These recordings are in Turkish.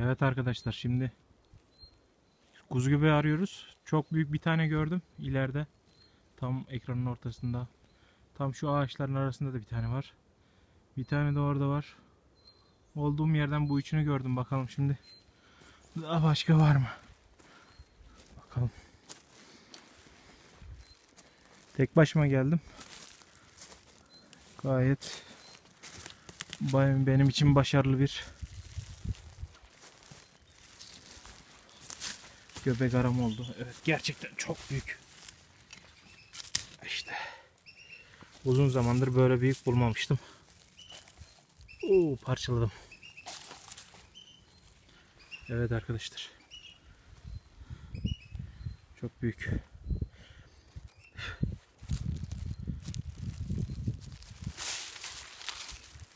Evet arkadaşlar şimdi kuzu göbeği arıyoruz. Çok büyük bir tane gördüm ileride. Tam ekranın ortasında. Tam şu ağaçların arasında da bir tane var. Bir tane de orada var. Olduğum yerden bu üçünü gördüm. Bakalım şimdi. Daha başka var mı? Bakalım. Tek başıma geldim. Gayet benim için başarılı bir göbek aram oldu. Evet gerçekten çok büyük. İşte uzun zamandır böyle büyük bulmamıştım. Oo parçaladım. Evet arkadaşlar. Çok büyük.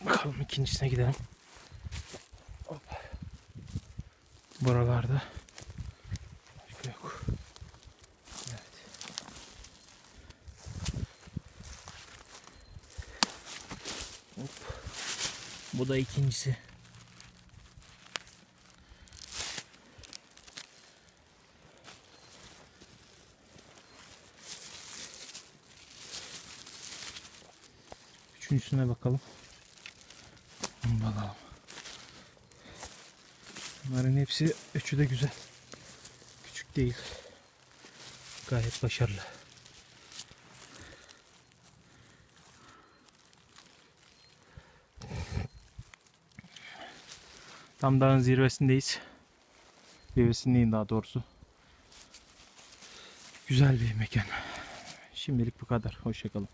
Bakalım ikincisine gidelim. Hop. Buralarda başka yok. Evet. Hop. Bu da ikincisi. Üçüncüsüne bakalım. Bakalım. Bunların hepsi üçü de güzel. Küçük değil. Gayet başarılı. Tam dağın zirvesindeyiz. Zirvesindeyim daha doğrusu. Güzel bir mekan. Şimdilik bu kadar. Hoşçakalın.